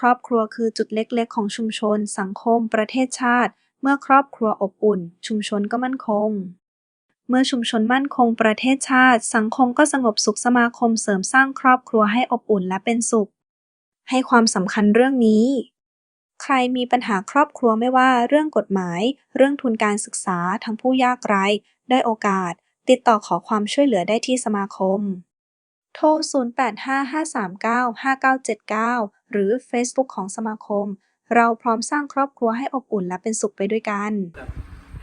ครอบครัวคือจุดเล็กๆ ของชุมชน สังคม ประเทศชาติ เมื่อครอบครัวอบอุ่น ชุมชนก็มั่นคง เมื่อชุมชนมั่นคงประเทศชาติ สังคมก็สงบสุขสมาคมเสริมสร้างครอบครัวให้อบอุ่นและเป็นสุข ให้ความสำคัญเรื่องนี้ ใครมีปัญหาครอบครัวไม่ว่าเรื่องกฎหมาย เรื่องทุนการศึกษาทั้งผู้ยากไร้ได้โอกาส ติดต่อขอความช่วยเหลือได้ที่สมาคม โทร 0855395979 หรือ Facebook ของสมาคม เราพร้อมสร้างครอบครัวให้อบอุ่นและเป็นสุขไปด้วยกัน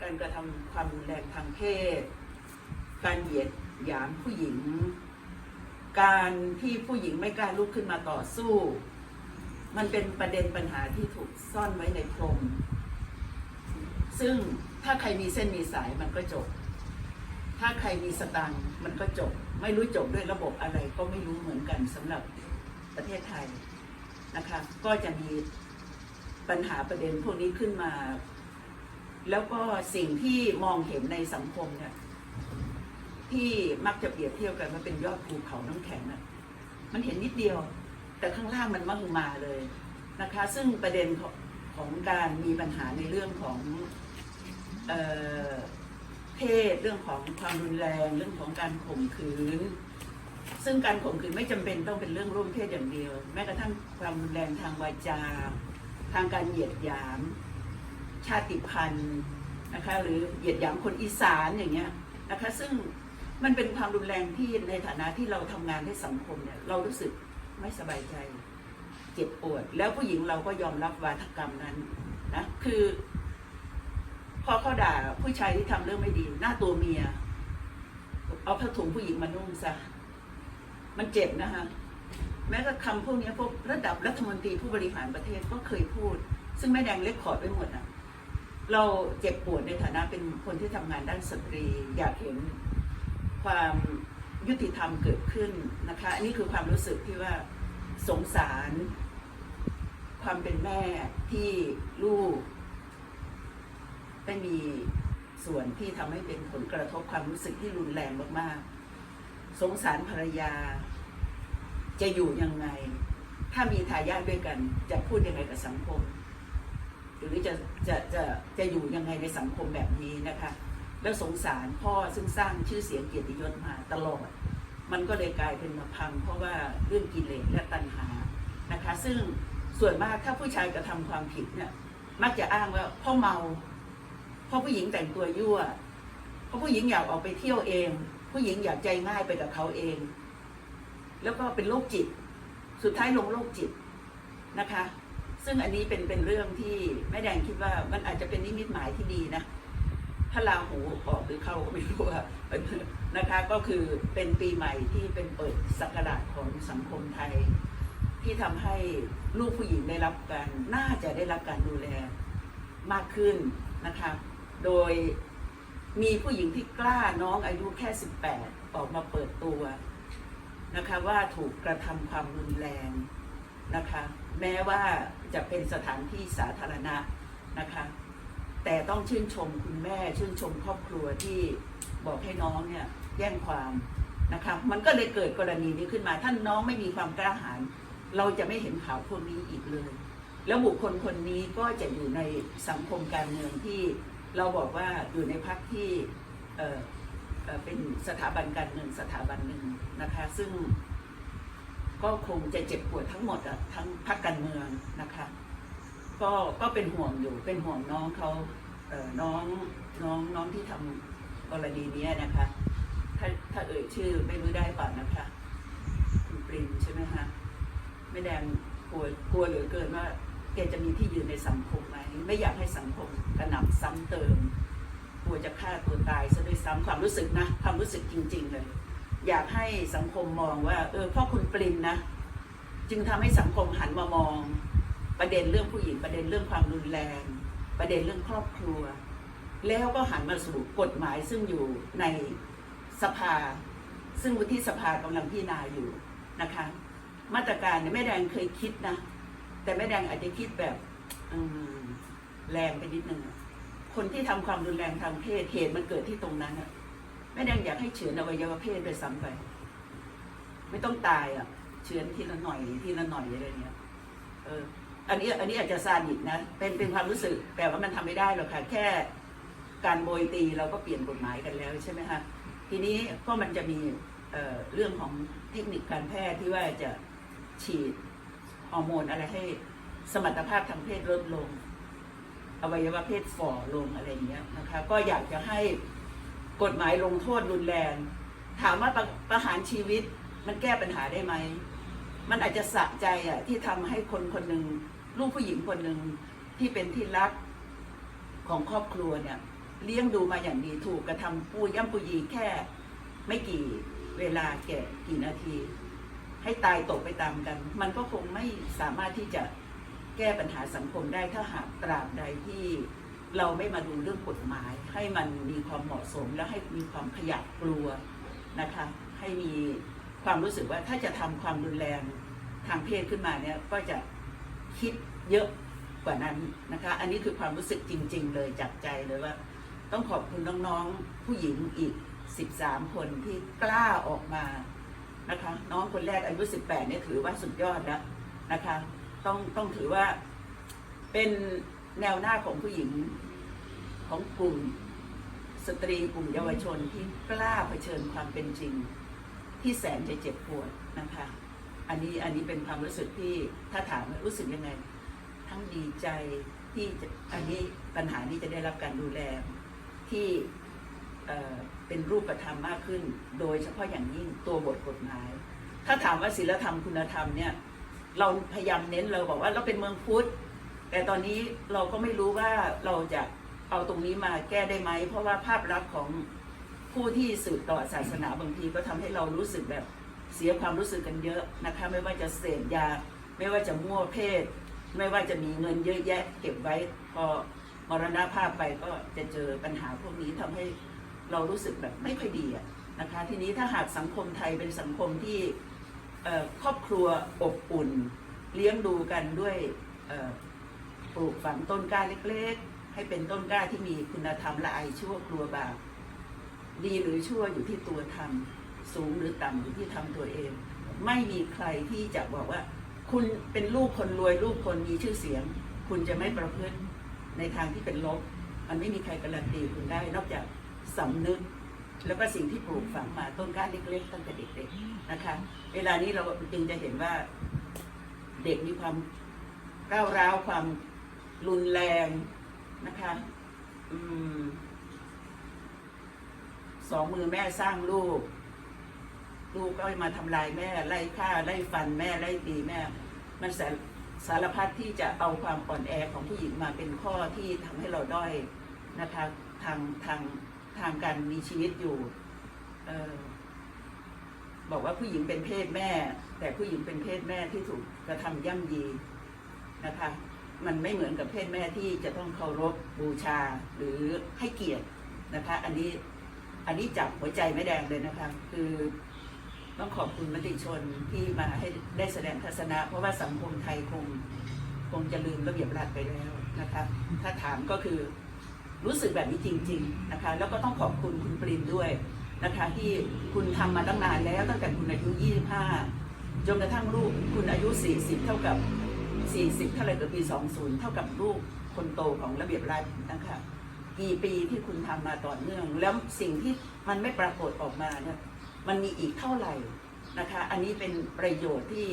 การกระทำความรุนแรงทางเพศ การเหยียดหยามผู้หญิง การที่ผู้หญิงไม่กล้าลุกขึ้นมาต่อสู้ มันเป็นประเด็นปัญหาที่ถูกซ่อนไว้ในพรม ซึ่งถ้าใครมีเส้นมีสายมันก็จบ ถ้าใครมีสตังค์มันก็จบ ไม่รู้จบด้วยระบบอะไรก็ไม่รู้เหมือนกันสำหรับประเทศไทย นะคะ ก็จะมีปัญหาประเด็นพวกนี้ขึ้นมา แล้วก็สิ่งที่มองเห็นในสังคมเนี่ยที่มักจะเปรียบเทียบกันว่าเป็นยอดภูเขาน้ำแข็งน่ะมันเห็นนิดเดียว แต่ข้างล่างมันมากมาเลยนะคะ ซึ่งประเด็นของของการมีปัญหาในเรื่องของเออเพศเรื่องของความรุนแรง เรื่องของการข่มขืน ซึ่งการข่มขืนไม่จำเป็นต้องเป็นเรื่องร่วมเพศอย่างเดียว แม้กระทั่งความรุนแรงทางวาจา ทางการเหยียดหยาม ชาติพันธุ์นะคะหรือเหยียดหยามคนอีสานอย่างเงี้ยนะคะซึ่งมันเป็นความรุนแรงที่ในฐานะที่เราทำงานให้สังคมเนี่ยเรารู้สึกไม่สบายใจเจ็บปวด แล้วผู้หญิงเราก็ยอมรับวาทกรรมนั้นนะคือ พอเขาด่าผู้ชายที่ทำเรื่องไม่ดี หน้าตัวเมีย เอาผ้าถุงผู้หญิงมานุ่งซะ มันเจ็บนะคะ แม้กระทั่งคำพวกนี้พวกระดับรัฐมนตรีผู้บริหารประเทศก็เคยพูด ซึ่งแม่แดงเล็กขอดไว้หมดอะเราเจ็บปวดในฐานะเป็นคนที่ทำงานด้านสตรี อยากเห็นความยุติธรรมเกิดขึ้นนะคะ อันนี้คือความรู้สึกที่ว่าสงสาร ความเป็นแม่ที่ลูกได้มีส่วนที่ทำให้เป็นผลกระทบความรู้สึกที่รุนแรงมาก ๆ สงสารภรรยา จะอยู่ยังไง ถ้ามีทายาทด้วยกัน จะพูดยังไงกับสังคม หรือจะจะจะจะอยู่ยังไงในสังคมแบบนี้นะคะ แล้วสงสารพ่อซึ่งสร้างชื่อเสียงเกียรติยศมาตลอด มันก็เลยกลายเป็นมาพัง เพราะว่าเรื่องกิเลสและตัณหานะคะ ซึ่งส่วนมากถ้าผู้ชายกระทำความผิดเนี่ยมักจะอ้างว่าพ่อเมาพ่อผู้หญิงแต่งตัวยั่วเพราะผู้หญิงอยากออกไปเที่ยวเอง ผู้หญิงอยากใจง่ายไปกับเขาเอง แล้วก็เป็นโรคจิต สุดท้ายลงโรคจิตนะคะ ซึ่งอันนี้เป็นเป็นเรื่องที่แม่แดงคิดว่ามันอาจจะเป็นนิมิตหมายที่ดีนะ ถ้าลาหูออกหรือเข้าก็ไม่รู้อะนะคะก็คือเป็นปีใหม่ที่เป็นเปิดศักราชของสังคมไทย ที่ทำให้ลูกผู้หญิงได้รับการน่าจะได้รับการดูแลมากขึ้นนะคะ โดยมีผู้หญิงที่กล้าน้องอายุแค่ 18 ออกมาเปิดตัว นะคะว่าถูกกระทำความรุนแรงนะคะแม้ว่าจะเป็นสถานที่สาธารณะนะคะแต่ต้องชื่นชมคุณแม่ชื่นชมครอบครัวที่บอกให้น้องเนี่ยแย่งความนะคะมันก็เลยเกิดกรณีนี้ขึ้นมาท่านน้องไม่มีความกล้าหาญเราจะไม่เห็นข่าวพวกนี้อีกเลย แล้วบุคคลคนนี้ก็จะอยู่ในสังคมการเมืองที่เราบอกว่าอยู่ในพรรคที่ เป็นสถาบันการเมืองสถาบันหนึ่งนะคะ ซึ่งก็คงจะเจ็บปวดทั้งหมดอะทั้งพรรคการเมืองนะคะ ก็ก็เป็นห่วงอยู่เป็นห่วงน้องเขาเอ่อน้องน้องน้องที่ทำกรณีนี้นะคะ ถ้าถ้าเอ่ยชื่อไม่รู้ได้ป่ะนะคะคุณปรินใช่ไหมคะไม่แดงกลัวกลัวเหลือเกินว่าแกจะมีที่ยืนในสังคมไหมไม่อยากให้สังคมกระหน่ำซ้ำเติม ลัวจะฆ่าตัวตายซะด้วยซ้ำความรู้สึกนะความรู้สึกจริง ๆ เลย อยากให้สังคมมองว่า เออพ่อคุณปรินนะ จึงทำให้สังคมหันมามอง ประเด็นเรื่องผู้หญิงประเด็นเรื่องความรุนแรง ประเด็นเรื่องครอบครัว แล้วก็หันมาสู่กฎหมายซึ่งอยู่ในสภา ซึ่งวุฒิสภากำลังพิจารณาอยู่นะคะ มาตรการเนี่ยแม่แดงเคยคิดนะ แต่แม่แดงอาจจะคิดแบบแรงไปนิดนึง คนที่ทำความรุนแรงทางเพศเหตุมันเกิดที่ตรงนั้นอะแม่แดงอยากให้เฉือนอวัยวะเพศโดยซ้ำไป ไม่ต้องตายอะเฉือนทีละหน่อยทีละหน่อยอะไรเงี้ยเอออันนี้อันนี้อาจจะซาดิสนะเป็นเป็นความรู้สึกแต่ว่ามันทำไม่ได้หรอกค่ะแค่การโบยตีเราก็เปลี่ยนกฎหมายกันแล้วใช่ไหมคะทีนี้ก็มันจะมีเเรื่องของเทคนิคการแพทย์ที่ว่าจะฉีดฮอร์โมนอะไรให้สมรรถภาพทางเพศลดลง อวัยวะเพศฝ่อลงอะไรอย่างเงี้ยนะคะ ก็อยากจะให้กฎหมายลงโทษรุนแรง ถามว่าประประหารชีวิตมันแก้ปัญหาได้ไหม มันอาจจะสะใจอะที่ทำให้คนคนหนึ่งลูกผู้หญิงคนหนึ่งที่เป็นที่รักของครอบครัวเนี่ยเลี้ยงดูมาอย่างดีถูกกระทำปูย่ำปูยีแค่ไม่กี่เวลาแก่กี่นาที ให้ตายตกไปตามกัน มันก็คงไม่สามารถที่จะ แก้ปัญหาสังคมได้ถ้าหากตราบใดที่เราไม่มาดูเรื่องกฎหมาย ให้มันมีความเหมาะสมและให้มีความขยับกลัวนะคะให้มีความรู้สึกว่าถ้าจะทำความรุนแรงทางเพศขึ้นมาเนี่ยก็จะคิดเยอะกว่านั้นนะคะอันนี้คือความรู้สึกจริง ๆ เลยจากใจเลยว่า ต้องขอบคุณน้องๆผู้หญิงอีก 13 คนที่กล้าออกมานะคะน้องคนแรกอายุ 18เนี่ยถือว่าสุดยอดแล้วนะคะ ต้องต้องถือว่าเป็นแนวหน้าของผู้หญิงของกลุ่มสตรีกลุ่มเยาวชนที่กล้าเผชิญความเป็นจริง ที่แสนจะเจ็บปวดนะคะ อันนี้อันนี้เป็นความรู้สึกที่ถ้าถามว่ารู้สึกยังไง ทั้งดีใจที่อันนี้ปัญหานี้จะได้รับการดูแลที่เเป็นรูปธรรมมากขึ้น โดยเฉพาะอย่างยิ่งตัวบทกฎหมาย ถ้าถามว่าศีลธรรมคุณธรรมเนี่ย เราพยายามเน้นเราบอกว่าเราเป็นเมืองพุทธแต่ตอนนี้เราก็ไม่รู้ว่าเราจะเอาตรงนี้มาแก้ได้ไหม เพราะว่าภาพลักษณ์ของผู้ที่สืบต่อศาสนาบางทีก็ทำให้เรารู้สึกแบบเสียความรู้สึกกันเยอะนะคะ ไม่ว่าจะเสพยา ไม่ว่าจะมั่วเพศ ไม่ว่าจะมีเงินเยอะแยะ เก็บไว้พอมรณภาพไปก็จะเจอปัญหาพวกนี้ทำให้เรารู้สึกแบบไม่ค่อยดีอะนะคะ ทีนี้ถ้าหากสังคมไทยเป็นสังคมที่ ครอบครัวอบอุ่น เลี้ยงดูกันด้วยปลูกฝังต้นกล้าเล็กๆ ให้เป็นต้นกล้าที่มีคุณธรรมละอายชั่วกลัวบาปดีหรือชั่วอยู่ที่ตัวทำสูงหรือต่ำอยู่ที่ทำตัวเอง ไม่มีใครที่จะบอกว่า คุณเป็นลูกคนรวยลูกคนมีชื่อเสียง คุณจะไม่ประพฤติในทางที่เป็นลบ มันไม่มีใครการันตีคุณได้นอกจากสำนึก แล้วก็สิ่งที่ปลูกฝังมาต้นกล้าเล็กๆตั้งแต่เด็กๆนะคะ เวลานี้เราจึงจะเห็นว่าเด็กมีความก้าวร้าวความรุนแรงนะคะอสองมือแม่สร้างลูก ลูกก็มาทำลายแม่ ไล่ฆ่าไล่ฟันแม่ไล่ตีแม่ มันสสารพัดที่จะเอาความอ่อนแอของผู้หญิงมาเป็นข้อที่ทำให้เราด้อยนะคะทางทาง ทางการมีชีวิตอยู่เออบอกว่าผู้หญิงเป็นเพศแม่ แต่ผู้หญิงเป็นเพศแม่ที่ถูกกระทำย่ำยีนะคะ มันไม่เหมือนกับเพศแม่ที่จะต้องเคารพบูชาหรือให้เกียรตินะคะ อันนี้อันนี้จับหัวใจไม่แดงเลยนะคะ คือต้องขอบคุณมติชนที่มาให้ได้แสดงทัศนะ เพราะว่าสังคมไทยคง คงจะลืมระเบียบรัฐไปแล้วนะคะ ถ้าถามก็คือ รู้สึกแบบนี้จริง ๆนะคะ แล้วก็ต้องขอบคุณคุณปริมด้วยนะคะ ที่คุณทำมาตั้งนานแล้วตั้งแต่คุณอายุ 25 จนกระทั่งลูกคุณอายุ 40 เท่ากับ 40 เท่าไรกับปี 20 เท่ากับลูกคนโตของระเบียบรัฐนะคะกี่ปีที่คุณทำมาต่อเนื่อง แล้วสิ่งที่มันไม่ปรากฏออกมาเนี่ยมันมีอีกเท่าไหร่นะคะ อันนี้เป็นประโยชน์ที่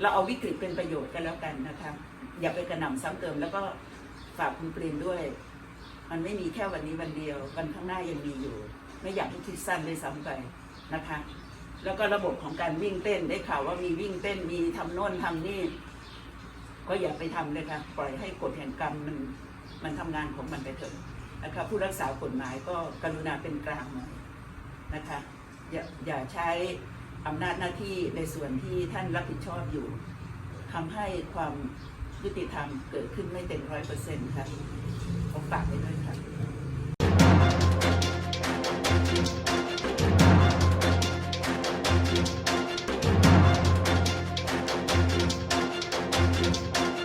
เราเอาวิกฤตเป็นประโยชน์กันแล้วกันนะคะ อย่าไปกระหน่ำซ้ำเติมแล้วก็ฝากคุณปริมด้วย มันไม่มีแค่วันนี้วันเดียว วันข้างหน้ายังมีอยู่ ไม่อยากให้คิดสั้นเลยซ้ำไปนะคะ แล้วก็ระบบของการวิ่งเต้นได้ข่าวว่ามีวิ่งเต้นมีทำโน่นทำนี่ก็อย่าไปทำเลยค่ะปล่อยให้กฎแห่งกรรมมันมันทำงานของมันไปเถอะนะคะผู้รักษากฎหมายก็กรุณาเป็นกลางหน่อยนะคะอย่าอย่าใช้อำนาจหน้าที่ในส่วนที่ท่านรับผิดชอบอยู่ทำให้ความยุติธรรมเกิดขึ้นไม่เต็มร้อยเปอร์เซ็นต์ค่ะ ผมฝากไว้ด้วยค่ะ